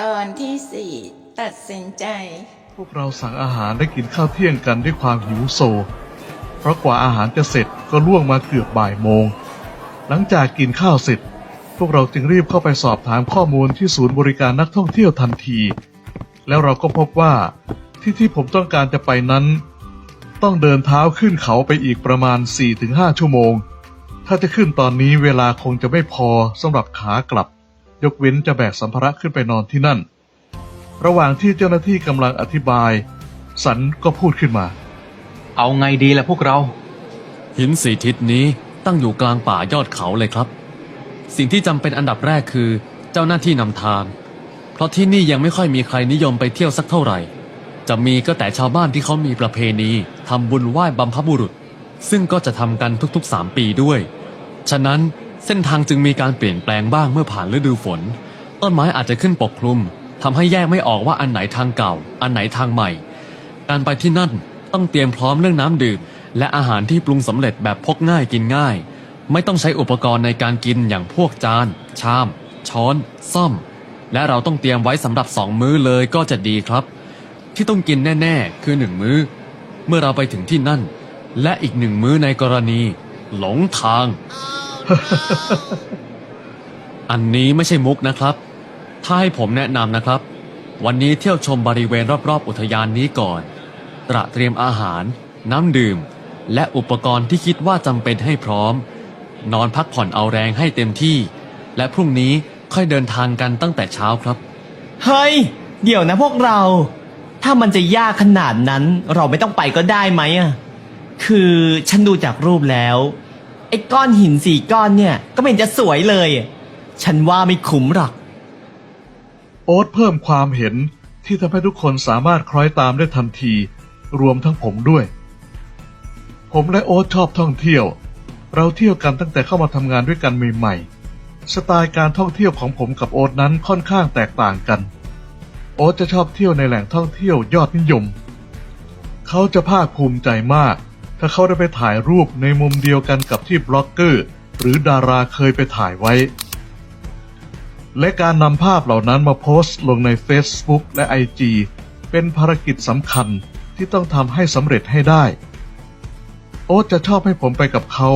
ตอนที่สี่ตัดสินใจ พวกเราสั่งอาหารและกินข้าวเที่ยงกันด้วยความหิวโซ เพราะกว่าอาหารจะเสร็จก็ล่วงมาเกือบบ่ายโมง หลังจากกินข้าวเสร็จ พวกเราจึงรีบเข้าไปสอบถามข้อมูลที่ศูนย์บริการนักท่องเที่ยวทันที แล้วเราก็พบว่าที่ที่ผมต้องการจะไปนั้น ต้องเดินเท้าขึ้นเขาไปอีกประมาณ 4-5 ชั่วโมง ถ้าจะขึ้นตอนนี้เวลาคงจะไม่พอสำหรับขากลับ ยกเว้นจะแบกสัมภาระขึ้นไปนอนที่นั่น ระหว่างที่เจ้าหน้าที่กำลังอธิบาย สันก็พูดขึ้นมา เอาไงดีล่ะพวกเรา หินสีทิศนี้ตั้งอยู่กลางป่ายอดเขาเลยครับ สิ่งที่จำเป็นอันดับแรกคือ เจ้าหน้าที่นำทาง เพราะที่นี่ยังไม่ค่อยมีใครนิยมไปเที่ยวสักเท่าไหร่ จะมีก็แต่ชาวบ้านที่เขามีประเพณีทำบุญไหว้บัมพบุรุษ ซึ่งก็จะทำกันทุกๆ3ปีด้วย ฉะนั้น เส้นทางจึงมีการเปลี่ยนแปลงบ้างเมื่อผ่านฤดูฝน ต้นไม้อาจจะขึ้นปกคลุมทำให้แยกไม่ออกว่าอันไหนทางเก่า อันไหนทางใหม่ การไปที่นั่นต้องเตรียมพร้อมเรื่องน้ำดื่ม และอาหารที่ปรุงสำเร็จแบบพกง่ายกินง่าย ไม่ต้องใช้อุปกรณ์ในการกินอย่างพวกจาน ชาม ช้อน ซ่อม และเราต้องเตรียมไว้สำหรับสองมื้อเลยก็จะดีครับ ที่ต้องกินแน่ ๆ คือหนึ่งมื้อ เมื่อเราไปถึงที่นั่น และอีกหนึ่งมื้อในกรณี หลงทาง อันนี้ไม่ใช่มุกนะครับ ถ้าให้ผมแนะนำนะครับ วันนี้เที่ยวชมบริเวณรอบๆ อุทยานนี้ก่อน ตระเตรียมอาหาร น้ำดื่ม และอุปกรณ์ที่คิดว่าจำเป็นให้พร้อม นอนพักผ่อนเอาแรงให้เต็มที่ และพรุ่งนี้ค่อยเดินทางกันตั้งแต่เช้าครับ เฮ้ย เดี๋ยวนะพวกเรา ถ้ามันจะยากขนาดนั้น เราไม่ต้องไปก็ได้ไหมอะคือฉันดูจากรูปแล้ว ไอ้ก้อนหินสี่ก้อนเนี่ย ก็ไม่เห็นจะสวยเลย ฉันว่าไม่คุ้มหรอก โอ๊ตเพิ่มความเห็นที่ทำให้ทุกคนสามารถคล้อยตามได้ทันที รวมทั้งผมด้วย ผมและโอ๊ตชอบท่องเที่ยว เราเที่ยวกันตั้งแต่เข้ามาทำงานด้วยกันใหม่ๆสไตล์การท่องเที่ยวของผมกับโอ๊ตนั้นค่อนข้างแตกต่างกัน โอ๊ตจะชอบเที่ยวในแหล่งท่องเที่ยวยอดนิยม เขาจะภาคภูมิใจมาก ถ้าเขาได้ไปถ่ายรูปในมุมเดียวกันกับที่บล็อกเกอร์ หรือดาราเคยไปถ่ายไว้ และการนำภาพเหล่านั้นมาโพสต์ลงใน Facebook และ IG เป็นภารกิจสำคัญที่ต้องทำให้สำเร็จให้ได้ โอ๊ตจะชอบให้ผมไปกับเขา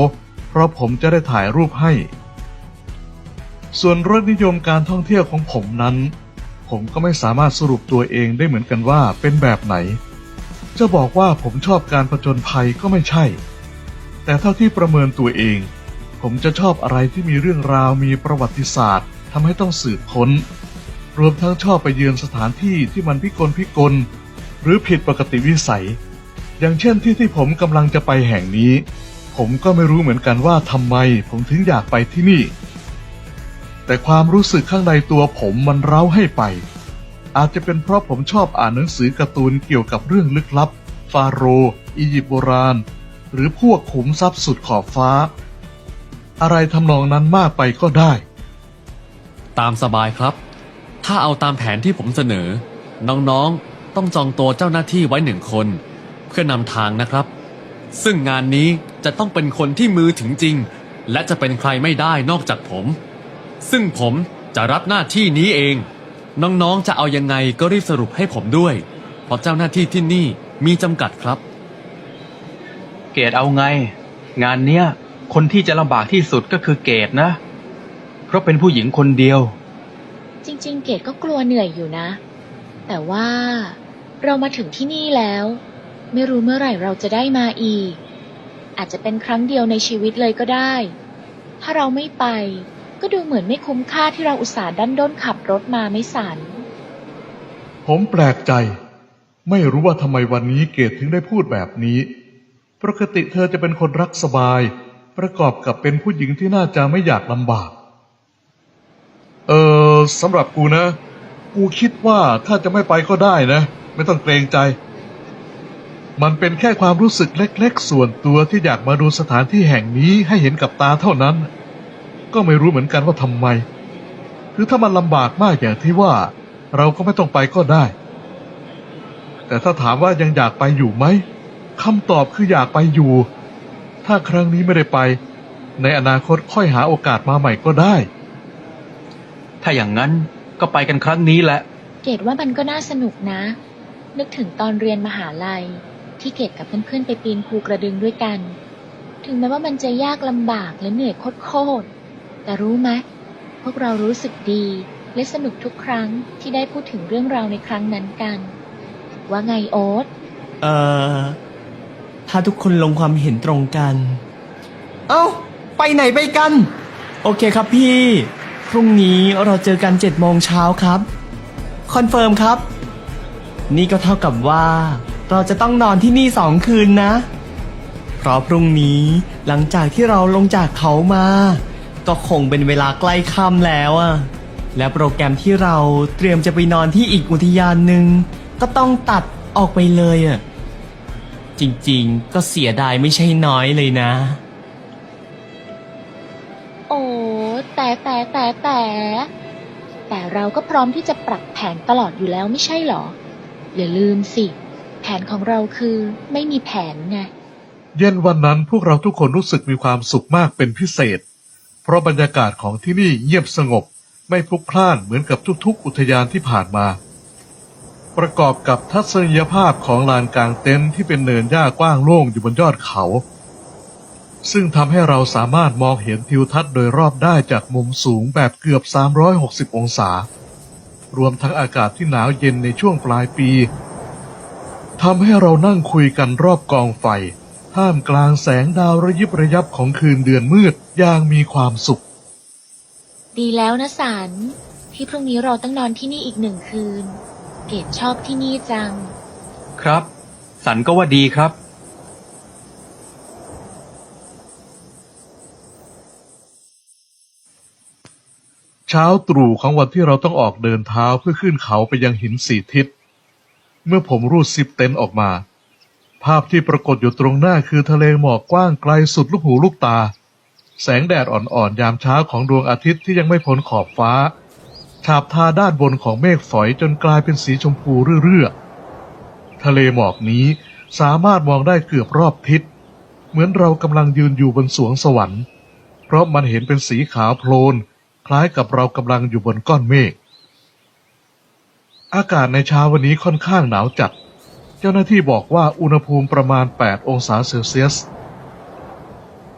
เพราะผมจะได้ถ่ายรูปให้ ส่วนรสนิยมการท่องเที่ยวของผมนั้น ผมก็ไม่สามารถสรุปตัวเองได้เหมือนกันว่าเป็นแบบไหน จะบอกว่าผมชอบการผจญภัยก็ไม่ใช่ แต่เท่าที่ประเมินตัวเอง ผมจะชอบอะไรที่มีเรื่องราวมีประวัติศาสตร์ทำให้ต้องสืบค้น รวมทั้งชอบไปเยือนสถานที่ที่มันพิกลพิกล หรือผิดปกติวิสัย อย่างเช่นที่ที่ผมกำลังจะไปแห่งนี้ ผมก็ไม่รู้เหมือนกันว่าทำไมผมถึงอยากไปที่นี่ แต่ความรู้สึกข้างในตัวผมมันเร้าให้ไป อาจจะเป็นเพราะผมชอบอ่านหนังสือการ์ตูนเกี่ยวกับเรื่องลึกลับ ฟาโรห์อียิปต์โบราณ หรือพวกขุมทรัพย์สุดขอบฟ้า อะไรทำนองนั้นมากไปก็ได้ ตามสบายครับ ถ้าเอาตามแผนที่ผมเสนอ น้องๆ ต้องจองตัวเจ้าหน้าที่ไว้หนึ่งคน เพื่อนำทางนะครับ ซึ่งงานนี้จะต้องเป็นคนที่มือถึงจริง และจะเป็นใครไม่ได้นอกจากผม ซึ่งผมจะรับหน้าที่นี้เอง น้องๆ จะเอายังไงก็รีบสรุปให้ผมด้วย เพราะเจ้าหน้าที่ที่นี่มีจำกัดครับ เกดเอาไง งานเนี้ย คนที่จะลำบากที่สุดก็คือเกดนะ เพราะเป็นผู้หญิงคนเดียว จริง ๆ เกดก็กลัวเหนื่อยอยู่นะ แต่ว่าเรามาถึงที่นี่แล้ว ไม่รู้เมื่อไหร่เราจะได้มาอีก อาจจะเป็นครั้งเดียวในชีวิตเลยก็ได้ ถ้าเราไม่ไป ก็ดูเหมือนไม่คุ้มค่าที่เราอุตส่าห์ดันด้นขับรถมาไม่สัน ผมแปลกใจ ไม่รู้ว่าทำไมวันนี้เกดถึงได้พูดแบบนี้ ปกติเธอจะเป็นคนรักสบาย ประกอบกับเป็นผู้หญิงที่น่าจะไม่อยากลำบาก เออสำหรับกูนะ กูคิดว่าถ้าจะไม่ไปก็ได้นะ ไม่ต้องเกรงใจ มันเป็นแค่ความรู้สึกเล็ก ๆ ส่วนตัวที่อยากมาดูสถานที่แห่งนี้ให้เห็นกับตาเท่านั้น ก็ไม่รู้เหมือนกันว่าทำไมหรือถ้ามันลำบากมากอย่างที่ว่า เราก็ไม่ต้องไปก็ได้ แต่ถ้าถามว่ายังอยากไปอยู่ไหมคำตอบคืออยากไปอยู่ ถ้าครั้งนี้ไม่ได้ไป ในอนาคตค่อยหาโอกาสมาใหม่ก็ได้ ถ้าอย่างนั้นก็ไปกันครั้งนี้แหละ เกดว่ามันก็น่าสนุกนะ นึกถึงตอนเรียนมหาลัย ที่เกดกับเพื่อนๆไปปีนภูกระดึงด้วยกัน ถึงแม้ว่ามันจะยากลำบากและเหนื่อยโคตรๆ แต่รู้ไหมพวกเรารู้สึกดีและสนุกทุกครั้งที่ได้พูดถึงเรื่องราวในครั้งนั้นกัน ว่าไงโอ๊ตเอ่อ ถ้าทุกคนลงความเห็นตรงกัน เอ้า ไปไหนไปกัน โอเคครับพี่ พรุ่งนี้เราเจอกันเจ็ดโมงเช้าครับ คอนเฟิร์มครับ นี่ก็เท่ากับว่า เราจะต้องนอนที่นี่สองคืนนะ เพราะพรุ่งนี้หลังจากที่เราลงจากเขามา ก็คงเป็นเวลาใกล้ค่ำแล้วอะและโปรแกรมที่เราเตรียมจะไปนอนที่อีกอุทยานหนึ่งก็ต้องตัดออกไปเลยอะจริงๆ ก็เสียดายไม่ใช่น้อยเลยนะ โอ้แต่แต่แต่แต่แต่เราก็พร้อมที่จะปรับแผนตลอดอยู่แล้วไม่ใช่หรอ อย่าลืมสิ แผนของเราคือไม่มีแผนไง เย็นวันนั้นพวกเราทุกคนรู้สึกมีความสุขมากเป็นพิเศษ เพราะบรรยากาศของที่นี่เงียบสงบ ไม่พลุกพล่านเหมือนกับทุกๆ อุทยานที่ผ่านมา ประกอบกับทัศนียภาพของลานกลางเต็นท์ที่เป็นเนินหญ้ากว้างโล่งอยู่บนยอดเขา ซึ่งทำให้เราสามารถมองเห็นทิวทัศน์โดยรอบได้จากมุมสูงแบบเกือบ 360 องศา รวมทั้งอากาศที่หนาวเย็นในช่วงปลายปีทำให้เรานั่งคุยกันรอบกองไฟ ท่ามกลางแสงดาวระยิบระยับของคืนเดือนมืดอย่างมีความสุข ดีแล้วนะสันที่พรุ่งนี้เราต้องนอนที่นี่อีกหนึ่งคืน เกดชอบที่นี่จัง ครับ สันก็ว่าดีครับ เช้าตรู่ของวันที่เราต้องออกเดินเท้าเพื่อขึ้นเขาไปยังหินสี่ทิศ เมื่อผมรูดซิปเต็นท์ออกมา ภาพที่ปรากฏอยู่ตรงหน้าคือทะเลหมอกกว้างไกลสุดลูกหูลูกตา แสงแดดอ่อนๆ ยามเช้าของดวงอาทิตย์ที่ยังไม่พ้นขอบฟ้า ฉาบทาด้านบนของเมฆฝอยจนกลายเป็นสีชมพูเรื่อๆทะเลหมอกนี้สามารถมองได้เกือบรอบทิศ เหมือนเรากำลังยืนอยู่บนสวงสวรรค์ เพราะมันเห็นเป็นสีขาวโพลน คล้ายกับเรากำลังอยู่บนก้อนเมฆอากาศในเช้าวันนี้ค่อนข้างหนาวจัด จ้าหน้าที่บอกว่าอุณหภูมิประมาณ 8 องศาเซลเซียส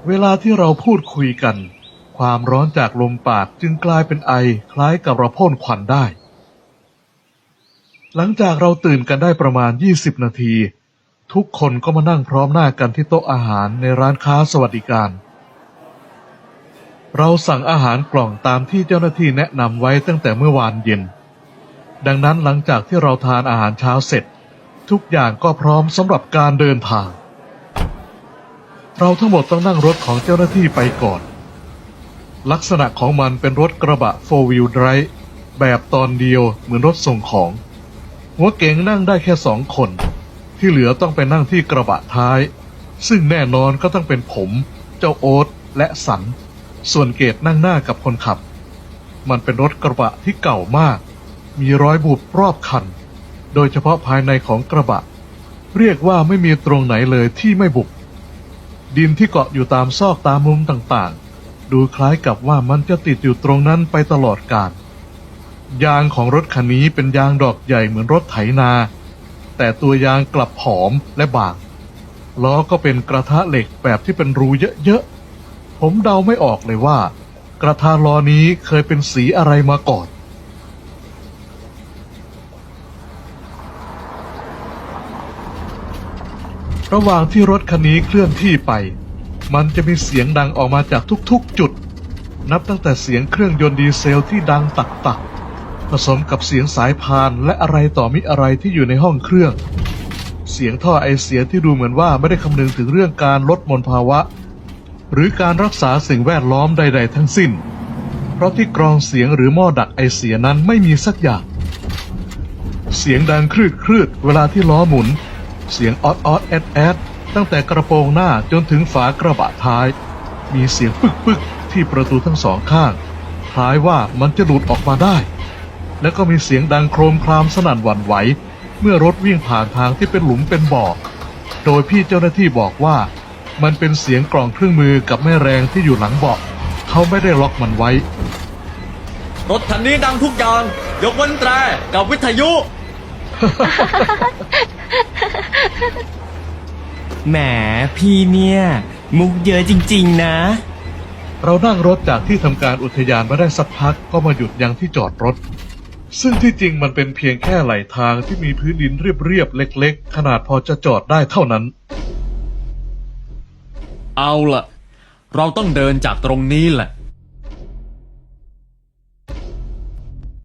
เวลาที่เราพูดคุยกัน ความร้อนจากลมปากจึงกลายเป็นไอคล้ายกับเราพ่นควันได้ หลังจากเราตื่นกันได้ประมาณ 20 นาที ทุกคนก็มานั่งพร้อมหน้ากันที่โต๊ะอาหารในร้านค้าสวัสดิการ เราสั่งอาหารกล่องตามที่เจ้าหน้าที่แนะนำไว้ตั้งแต่เมื่อวานเย็น ดังนั้นหลังจากที่เราทานอาหารเช้าเสร็จ ทุกอย่างก็พร้อมสำหรับการเดินทาง เราทั้งหมดต้องนั่งรถของเจ้าหน้าที่ไปก่อน ลักษณะของมันเป็นรถกระบะ 4 wheel drive แบบตอนเดียวเหมือนรถส่งของ หัวเก๋งนั่งได้แค่สองคน ที่เหลือต้องไปนั่งที่กระบะท้าย ซึ่งแน่นอนก็ต้องเป็นผม เจ้าโอ๊ตและสัน ส่วนเกตนั่งหน้ากับคนขับ มันเป็นรถกระบะที่เก่ามาก มีรอยบุบรอบคัน โดยเฉพาะภายในของกระบะ เรียกว่าไม่มีตรงไหนเลยที่ไม่บุบดินที่เกาะอยู่ตามซอกตามมุมต่างๆ ดูคล้ายกับว่ามันจะติดอยู่ตรงนั้นไปตลอดกาลยางของรถคันนี้เป็นยางดอกใหญ่เหมือนรถไถนา แต่ตัวยางกลับผอมและบางล้อก็เป็นกระทะเหล็กแบบที่เป็นรูเยอะๆ ผมเดาไม่ออกเลยว่า กระทะล้อนี้เคยเป็นสีอะไรมาก่อน ระหว่างที่รถคันนี้เคลื่อนที่ไป มันจะมีเสียงดังออกมาจากทุกๆจุด นับตั้งแต่เสียงเครื่องยนต์ดีเซลที่ดังตักๆผสมกับเสียงสายพานและอะไรต่อมิอะไรที่อยู่ในห้องเครื่อง เสียงท่อไอเสียที่ดูเหมือนว่าไม่ได้คำนึงถึงเรื่องการลดมลภาวะ หรือการรักษาสิ่งแวดล้อมใด ๆ ทั้งสิ้น เพราะที่กรองเสียงหรือหม้อดักไอเสียนั้นไม่มีสักอย่าง เสียงดังคลืดคลืดๆเวลาที่ล้อหมุน เสียงออดออดแอดแอดตั้งแต่กระโปรงหน้าจนถึงฝากระบะท้าย มีเสียงปึกปึกๆที่ประตูทั้งสองข้าง คล้ายว่ามันจะหลุดออกมาได้ แล้วก็มีเสียงดังโครมครามสนั่นหวั่นไหว เมื่อรถวิ่งผ่านทางที่เป็นหลุมเป็นบ่อ โดยพี่เจ้าหน้าที่บอกว่า มันเป็นเสียงกล่องเครื่องมือกับแม่แรงที่อยู่หลังเบาะเขาไม่ได้ล็อกมันไว้ รถคันนี้ดังทุกอย่างยกเว้นแตรกับวิทยุ แหมพี่เนี่ย มุกเยอะจริง ๆ นะ เรานั่งรถจากที่ทำการอุทยานมาได้สักพักก็มาหยุดยังที่จอดรถ ซึ่งที่จริงมันเป็นเพียงแค่ไหลทางที่มีพื้นดินเรียบๆเล็ก ๆ ขนาดพอจะจอดได้เท่านั้น เอาล่ะ เราต้องเดินจากตรงนี้แหละ